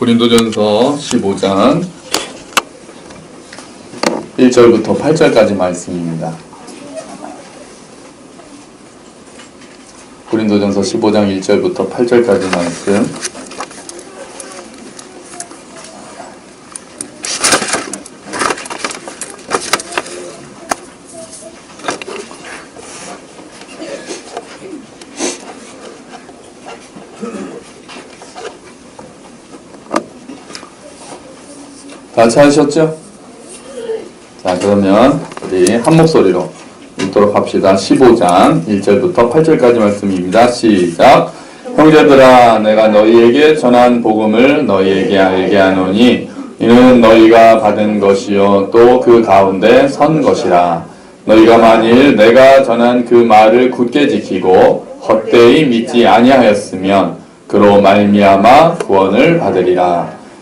고린도전서 15장 1절부터 8절까지 말씀입니다. 고린도전서 15장 1절부터 8절까지 말씀. 다 찾으셨죠? 자, 그러면 우리 한 목소리로 읽도록 합시다. 15장 1절부터 8절까지 말씀입니다. 시작. 형제들아, 내가 너희에게 전한 복음을 너희에게 알게 하노니 이는 너희가 받은 것이요 또 그 가운데 선 것이라. 너희가 만일 내가 전한 그 말을 굳게 지키고 헛되이 믿지 아니하였으면 그로 말미암아 구원을 받으리라.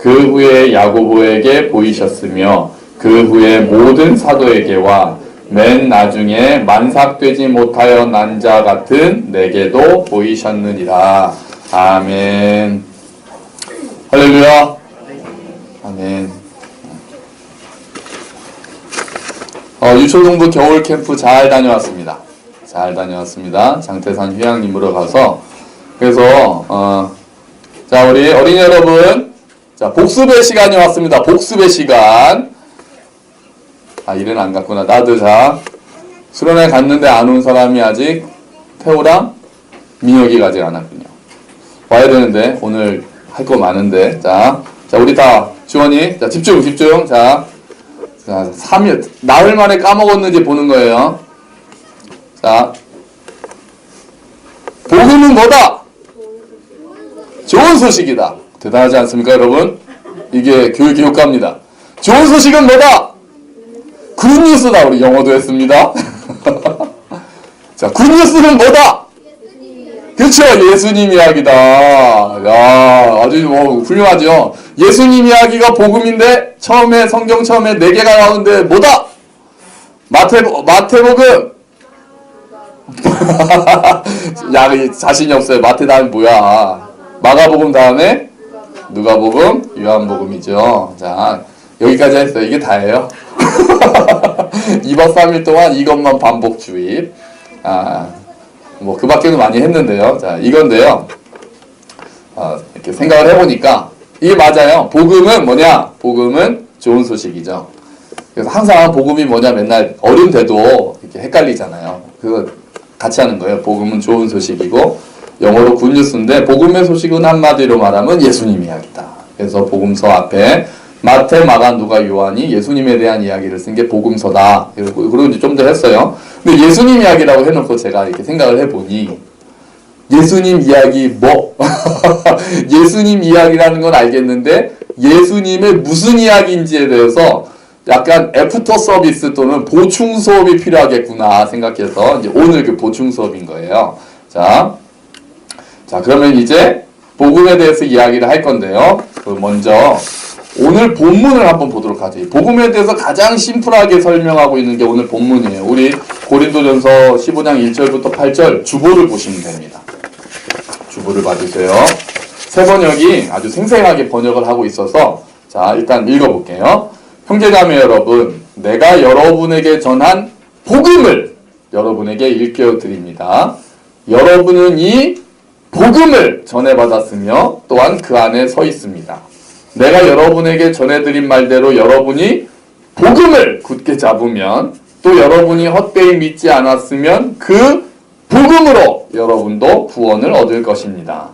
그 후에 야고보에게 보이셨으며 그 후에 모든 사도에게와 맨 나중에 만삭되지 못하여 난 자 같은 내게도 보이셨느니라. 아멘. 할렐루야. 아멘. 어, 유초동부 겨울 캠프 잘 다녀왔습니다. 잘 다녀왔습니다. 장태산 휴양림으로 가서 그래서 어, 자 우리 어린이 여러분 자, 복습의 시간이 왔습니다. 복습의 시간. 아, 일은 안 갔구나. 나도 자, 수련회 갔는데 안 온 사람이 아직 태호랑 민혁이가 아직 안 왔군요. 와야 되는데, 오늘 할 거 많은데. 자, 자, 우리 다, 주원이. 자, 집중, 집중. 자, 자, 3일, 나흘 만에 까먹었는지 보는 거예요. 자, 복음은 뭐다? 좋은 소식이다. 대단하지 않습니까, 여러분? 이게 교육의 효과입니다. 좋은 소식은 뭐다? 굿뉴스다. 우리 영어도 했습니다. 자, 굿뉴스는 뭐다? 그렇죠. 예수님 이야기다. 야, 아주 뭐 훌륭하죠. 예수님 이야기가 복음인데 처음에 성경 처음에 네 개가 나오는데 뭐다? 마태 마태복음. 야, 이 자신이 없어요. 마태 다음에 뭐야? 마가복음 다음에 누가복음, 요한복음이죠. 자, 여기까지 했어요. 이게 다예요. 2박 3일 동안 이것만 반복 주입. 아, 뭐, 그 밖에도 많이 했는데요. 자, 이건데요. 아, 이렇게 생각을 해보니까, 이게 맞아요. 복음은 뭐냐? 복음은 좋은 소식이죠. 그래서 항상 복음이 뭐냐 맨날 어른 돼도 이렇게 헷갈리잖아요. 그거 같이 하는 거예요. 복음은 좋은 소식이고, 영어로 굿뉴스인데 복음의 소식은 한마디로 말하면 예수님 이야기다. 그래서 복음서 앞에 마태, 마가, 누가, 요한이 예수님에 대한 이야기를 쓴 게 복음서다. 그리고 이제 좀 더 했어요. 근데 예수님 이야기라고 해놓고 제가 이렇게 생각을 해보니 예수님 이야기 뭐 예수님 이야기라는 건 알겠는데 예수님의 무슨 이야기인지에 대해서 약간 애프터 서비스 또는 보충 수업이 필요하겠구나 생각해서 이제 오늘 그 보충 수업인 거예요. 자. 자, 그러면 이제 복음에 대해서 이야기를 할 건데요. 그 먼저 오늘 본문을 한번 보도록 하죠. 복음에 대해서 가장 심플하게 설명하고 있는 게 오늘 본문이에요. 우리 고린도전서 15장 1절부터 8절 주보를 보시면 됩니다. 주보를 봐주세요. 새 번역이 아주 생생하게 번역을 하고 있어서 자, 일단 읽어볼게요. 형제자매 여러분, 내가 여러분에게 전한 복음을 여러분에게 일깨워 드립니다. 여러분은 이 복음을 전해받았으며 또한 그 안에 서 있습니다. 내가 여러분에게 전해드린 말대로 여러분이 복음을 굳게 잡으면 또 여러분이 헛되이 믿지 않았으면 그 복음으로 여러분도 구원을 얻을 것입니다.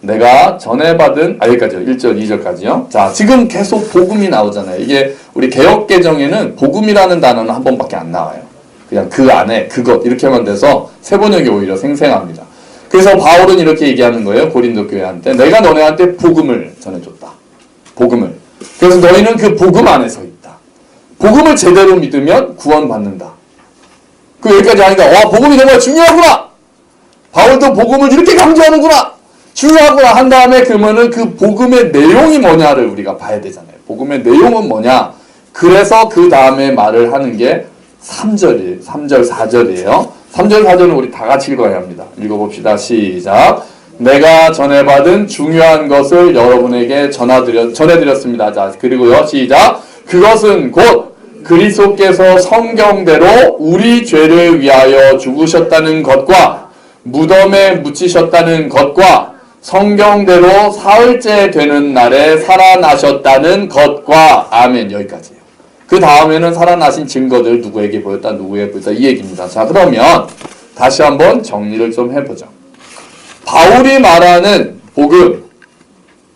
내가 전해받은 아 여기까지요. 1절 2절까지요. 자, 지금 계속 복음이 나오잖아요. 이게 우리 개혁 개정에는 복음이라는 단어는 한 번밖에 안 나와요. 그냥 그 안에 그것 이렇게만 돼서 세 번역이 오히려 생생합니다. 그래서 바울은 이렇게 얘기하는 거예요. 고린도 교회한테 내가 너네한테 복음을 전해줬다. 복음을 그래서 너희는 그 복음 안에서 있다. 복음을 제대로 믿으면 구원받는다. 그 여기까지 하니까 와 복음이 정말 중요하구나. 바울도 복음을 이렇게 강조하는구나. 중요하구나 한 다음에 그러면은 그 복음의 내용이 뭐냐를 우리가 봐야 되잖아요. 복음의 내용은 뭐냐? 그래서 그 다음에 말을 하는 게 3절이에요. 3절, 4절이에요. 3절, 4절은 우리 다 같이 읽어야 합니다. 읽어봅시다. 시작. 내가 전해 받은 중요한 것을 여러분에게 전하드렸, 전해드렸습니다. 자, 그리고요. 시작. 그것은 곧 그리스도께서 성경대로 우리 죄를 위하여 죽으셨다는 것과 무덤에 묻히셨다는 것과 성경대로 사흘째 되는 날에 살아나셨다는 것과 아멘 여기까지예요. 그 다음에는 살아나신 증거들 누구에게 보였다 누구에게 보였다 이 얘기입니다. 자 그러면 다시 한번 정리를 좀 해보죠. 바울이 말하는 복음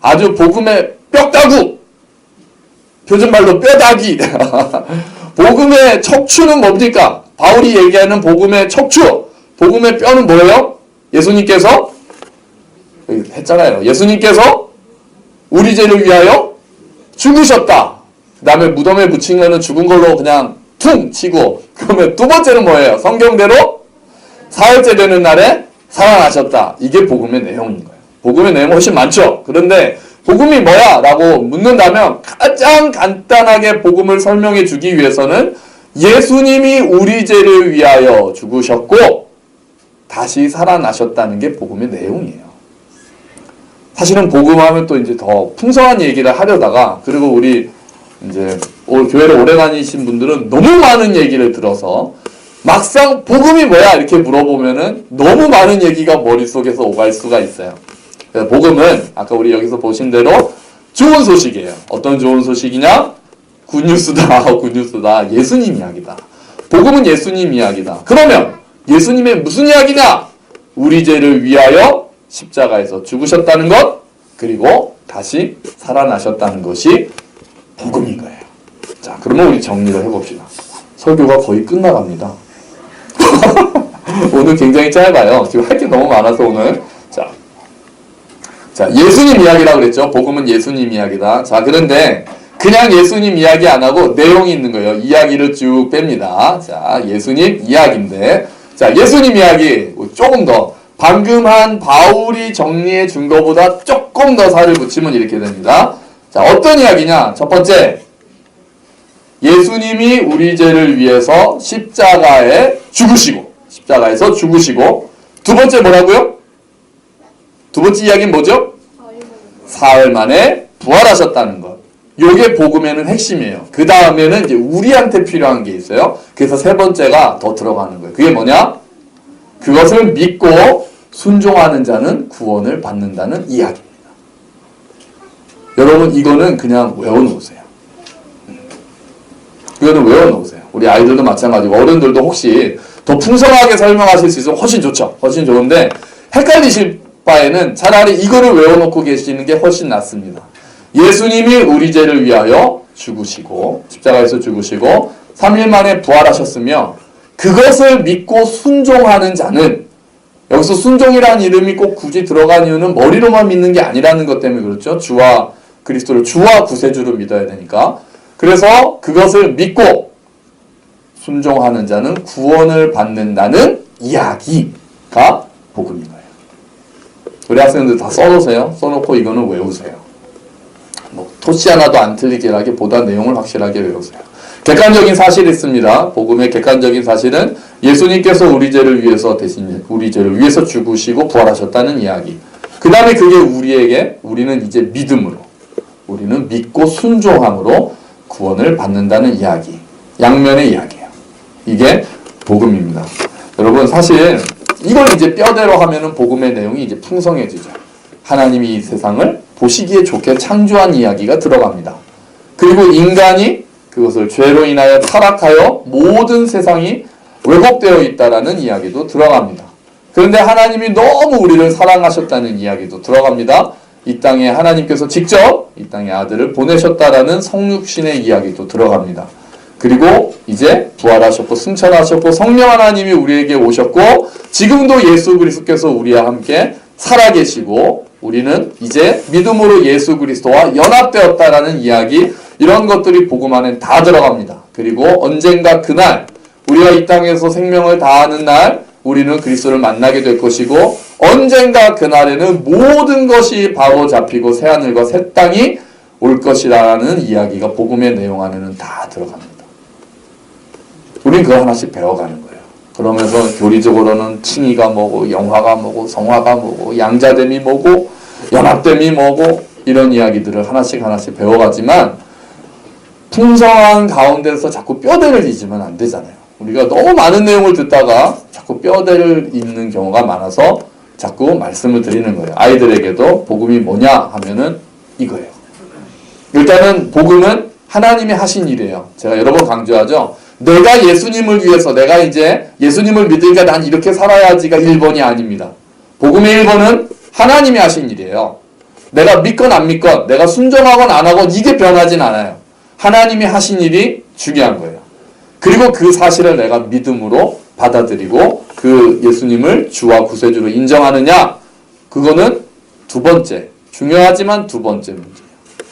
아주 복음의 뼈다구 표준말로 뼈다귀 복음의 척추는 뭡니까? 바울이 얘기하는 복음의 척추 복음의 뼈는 뭐예요? 예수님께서 했잖아요. 예수님께서 우리 죄를 위하여 죽으셨다. 그 다음에 무덤에 묻힌 거는 죽은 걸로 그냥 퉁 치고 그러면 두 번째는 뭐예요? 성경대로 사흘째 되는 날에 살아나셨다. 이게 복음의 내용인 거예요. 복음의 내용은 훨씬 많죠. 그런데 복음이 뭐야? 라고 묻는다면 가장 간단하게 복음을 설명해 주기 위해서는 예수님이 우리 죄를 위하여 죽으셨고 다시 살아나셨다는 게 복음의 내용이에요. 사실은 복음하면 또 이제 더 풍성한 얘기를 하려다가 그리고 우리 이제 올- 교회를 오래 다니신 분들은 너무 많은 얘기를 들어서 막상 복음이 뭐야 이렇게 물어보면은 너무 많은 얘기가 머릿속에서 오갈 수가 있어요. 그래서 복음은 아까 우리 여기서 보신 대로 좋은 소식이에요. 어떤 좋은 소식이냐? 굿뉴스다. 굿뉴스다. 예수님 이야기다. 복음은 예수님 이야기다. 그러면 예수님의 무슨 이야기냐? 우리 죄를 위하여 십자가에서 죽으셨다는 것 그리고 다시 살아나셨다는 것이 복음인 거예요. 자, 그러면 우리 정리를 해봅시다. 설교가 거의 끝나갑니다. 오늘 굉장히 짧아요. 지금 할 게 너무 많아서 오늘. 자, 자, 예수님 이야기라고 그랬죠. 복음은 예수님 이야기다. 자, 그런데 그냥 예수님 이야기 안 하고 내용이 있는 거예요. 이야기를 쭉 뺍니다. 자, 예수님 이야기인데. 자, 예수님 이야기 조금 더 방금 한 바울이 정리해 준 것보다 조금 더 살을 붙이면 이렇게 됩니다. 자, 어떤 이야기냐? 첫 번째, 예수님이 우리 죄를 위해서 십자가에 죽으시고, 십자가에서 죽으시고, 두 번째 뭐라고요? 두 번째 이야기는 뭐죠? 사흘 만에 부활하셨다는 것. 요게 복음에는 핵심이에요. 그 다음에는 이제 우리한테 필요한 게 있어요. 그래서 세 번째가 더 들어가는 거예요. 그게 뭐냐? 그것을 믿고 순종하는 자는 구원을 받는다는 이야기입니다. 여러분 이거는 그냥 외워놓으세요. 이거는 외워놓으세요. 우리 아이들도 마찬가지고 어른들도 혹시 더 풍성하게 설명하실 수 있으면 훨씬 좋죠. 훨씬 좋은데 헷갈리실 바에는 차라리 이거를 외워놓고 계시는 게 훨씬 낫습니다. 예수님이 우리 죄를 위하여 죽으시고 십자가에서 죽으시고 3일 만에 부활하셨으며 그것을 믿고 순종하는 자는 여기서 순종이라는 이름이 꼭 굳이 들어간 이유는 머리로만 믿는 게 아니라는 것 때문에 그렇죠. 주와 그리스도를 주와 구세주로 믿어야 되니까. 그래서 그것을 믿고 순종하는 자는 구원을 받는다는 이야기가 복음인 거예요. 우리 학생들 다 써놓으세요. 써놓고 이거는 외우세요. 뭐 토시 하나도 안 틀리게라기보다 내용을 확실하게 외우세요. 객관적인 사실이 있습니다. 복음의 객관적인 사실은 예수님께서 우리 죄를 위해서 대신 우리 죄를 위해서 죽으시고 부활하셨다는 이야기. 그 다음에 그게 우리에게 우리는 이제 믿음으로 우리는 믿고 순종함으로 구원을 받는다는 이야기. 양면의 이야기예요. 이게 복음입니다. 여러분 사실 이걸 이제 뼈대로 하면은 복음의 내용이 이제 풍성해지죠. 하나님이 이 세상을 보시기에 좋게 창조한 이야기가 들어갑니다. 그리고 인간이 그것을 죄로 인하여 타락하여 모든 세상이 왜곡되어 있다라는 이야기도 들어갑니다. 그런데 하나님이 너무 우리를 사랑하셨다는 이야기도 들어갑니다. 이 땅에 하나님께서 직접 이 땅에 아들을 보내셨다라는 성육신의 이야기도 들어갑니다. 그리고 이제 부활하셨고 승천하셨고 성령 하나님이 우리에게 오셨고 지금도 예수 그리스도께서 우리와 함께 살아계시고 우리는 이제 믿음으로 예수 그리스도와 연합되었다라는 이야기 이런 것들이 복음 안에 다 들어갑니다. 그리고 언젠가 그날 우리가 이 땅에서 생명을 다하는 날 우리는 그리스도를 만나게 될 것이고 언젠가 그날에는 모든 것이 바로 잡히고 새 하늘과 새 땅이 올 것이라는 이야기가 복음의 내용 안에는 다 들어갑니다. 우린 그거 하나씩 배워가는 거예요. 그러면서 교리적으로는 칭의가 뭐고 영화가 뭐고 성화가 뭐고 양자됨이 뭐고 연합됨이 뭐고 이런 이야기들을 하나씩 하나씩 배워가지만 풍성한 가운데서 자꾸 뼈대를 잊으면 안 되잖아요. 우리가 너무 많은 내용을 듣다가 자꾸 뼈대를 잊는 경우가 많아서 자꾸 말씀을 드리는 거예요. 아이들에게도 복음이 뭐냐 하면은 이거예요. 일단은 복음은 하나님이 하신 일이에요. 제가 여러 번 강조하죠. 내가 예수님을 위해서 내가 이제 예수님을 믿으니까 난 이렇게 살아야지가 1번이 아닙니다. 복음의 1번은 하나님이 하신 일이에요. 내가 믿건 안 믿건 내가 순종하건 안 하건 이게 변하진 않아요. 하나님이 하신 일이 중요한 거예요. 그리고 그 사실을 내가 믿음으로 받아들이고 그 예수님을 주와 구세주로 인정하느냐 그거는 두 번째 중요하지만 두 번째 문제예요.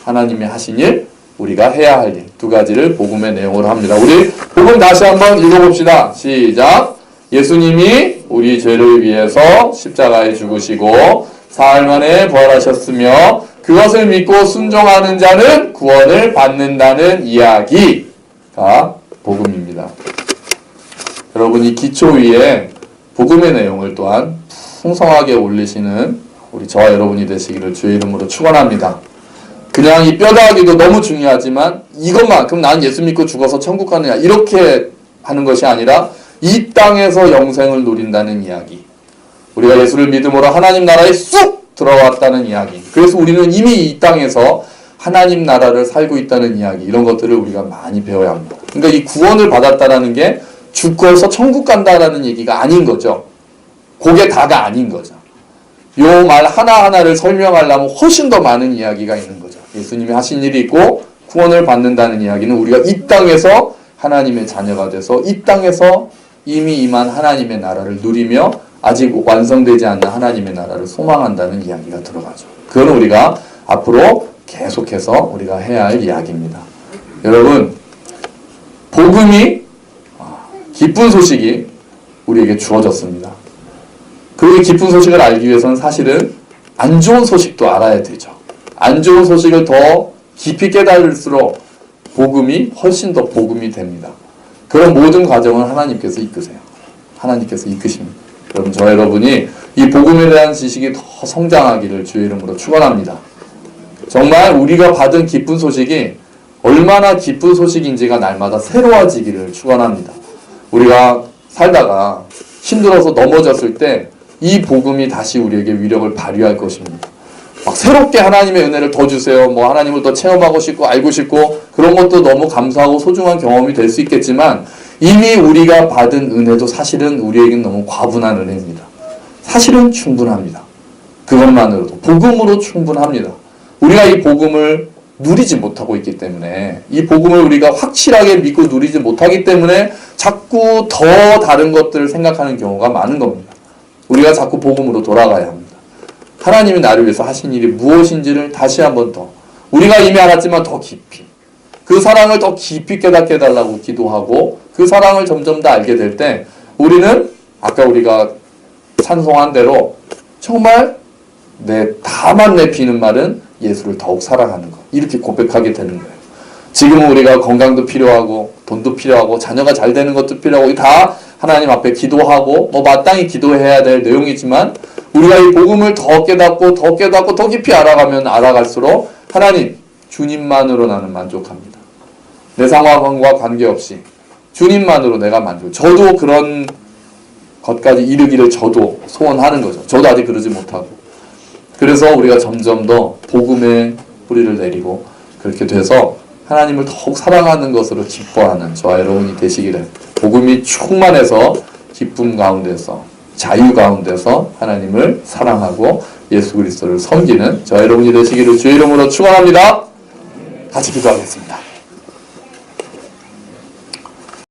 하나님이 하신 일 우리가 해야 할 일 두 가지를 복음의 내용으로 합니다. 우리 복음 다시 한번 읽어봅시다. 시작. 예수님이 우리 죄를 위해서 십자가에 죽으시고 사흘 만에 부활하셨으며 그것을 믿고 순종하는 자는 구원을 받는다는 이야기가 복음입니다. 여러분 이 기초 위에 복음의 내용을 또한 풍성하게 올리시는 우리 저와 여러분이 되시기를 주의 이름으로 축원합니다. 그냥 이 뼈다귀도 너무 중요하지만 이것만 그럼 난 예수 믿고 죽어서 천국 가느냐 이렇게 하는 것이 아니라 이 땅에서 영생을 누린다는 이야기. 우리가 예수를 믿음으로 하나님 나라에 쑥 들어왔다는 이야기. 그래서 우리는 이미 이 땅에서 하나님 나라를 살고 있다는 이야기. 이런 것들을 우리가 많이 배워야 합니다. 그러니까 이 구원을 받았다라는 게 죽어서 천국 간다라는 얘기가 아닌 거죠. 그게 다가 아닌 거죠. 요 말 하나하나를 설명하려면 훨씬 더 많은 이야기가 있는 거죠. 예수님이 하신 일이 있고 구원을 받는다는 이야기는 우리가 이 땅에서 하나님의 자녀가 돼서 이 땅에서 이미 임한 하나님의 나라를 누리며 아직 완성되지 않는 하나님의 나라를 소망한다는 이야기가 들어가죠. 그건 우리가 앞으로 계속해서 우리가 해야 할 이야기입니다. 여러분, 복음이 아, 기쁜 소식이 우리에게 주어졌습니다. 그 기쁜 소식을 알기 위해서는 사실은 안 좋은 소식도 알아야 되죠. 안 좋은 소식을 더 깊이 깨달을수록 복음이 훨씬 더 복음이 됩니다. 그런 모든 과정을 하나님께서 이끄세요. 하나님께서 이끄십니다. 여러분, 저 여러분이 이 복음에 대한 지식이 더 성장하기를 주의 이름으로 축원합니다. 정말 우리가 받은 기쁜 소식이 얼마나 기쁜 소식인지가 날마다 새로워지기를 축원합니다. 우리가 살다가 힘들어서 넘어졌을 때 이 복음이 다시 우리에게 위력을 발휘할 것입니다. 막 새롭게 하나님의 은혜를 더 주세요. 뭐 하나님을 더 체험하고 싶고 알고 싶고 그런 것도 너무 감사하고 소중한 경험이 될 수 있겠지만 이미 우리가 받은 은혜도 사실은 우리에겐 너무 과분한 은혜입니다. 사실은 충분합니다. 그것만으로도 복음으로 충분합니다. 우리가 이 복음을 누리지 못하고 있기 때문에 이 복음을 우리가 확실하게 믿고 누리지 못하기 때문에 자꾸 더 다른 것들을 생각하는 경우가 많은 겁니다. 우리가 자꾸 복음으로 돌아가야 합니다. 하나님이 나를 위해서 하신 일이 무엇인지를 다시 한번 더 우리가 이미 알았지만 더 깊이 그 사랑을 더 깊이 깨닫게 해달라고 기도하고 그 사랑을 점점 더 알게 될 때 우리는 아까 우리가 찬송한 대로 정말 내 다만 내 비는 말은 예수를 더욱 사랑하는 것 이렇게 고백하게 되는 거예요. 지금은 우리가 건강도 필요하고 돈도 필요하고 자녀가 잘 되는 것도 필요하고 다 하나님 앞에 기도하고 뭐 마땅히 기도해야 될 내용이지만 우리가 이 복음을 더 깨닫고 더 깨닫고 더 깊이 알아가면 알아갈수록 하나님 주님만으로 나는 만족합니다. 내 상황과 관계없이 주님만으로 내가 만족. 저도 그런 것까지 이르기를 저도 소원하는 거죠. 저도 아직 그러지 못하고. 그래서 우리가 점점 더 복음의 뿌리를 내리고 그렇게 돼서 하나님을 더욱 사랑하는 것으로 기뻐하는 저와 여러분이 되시기를 복음이 충만해서 기쁨 가운데서 자유 가운데서 하나님을 사랑하고 예수 그리스도를 섬기는 저와 여러분이 되시기를 주의 이름으로 축원합니다. 같이 기도하겠습니다.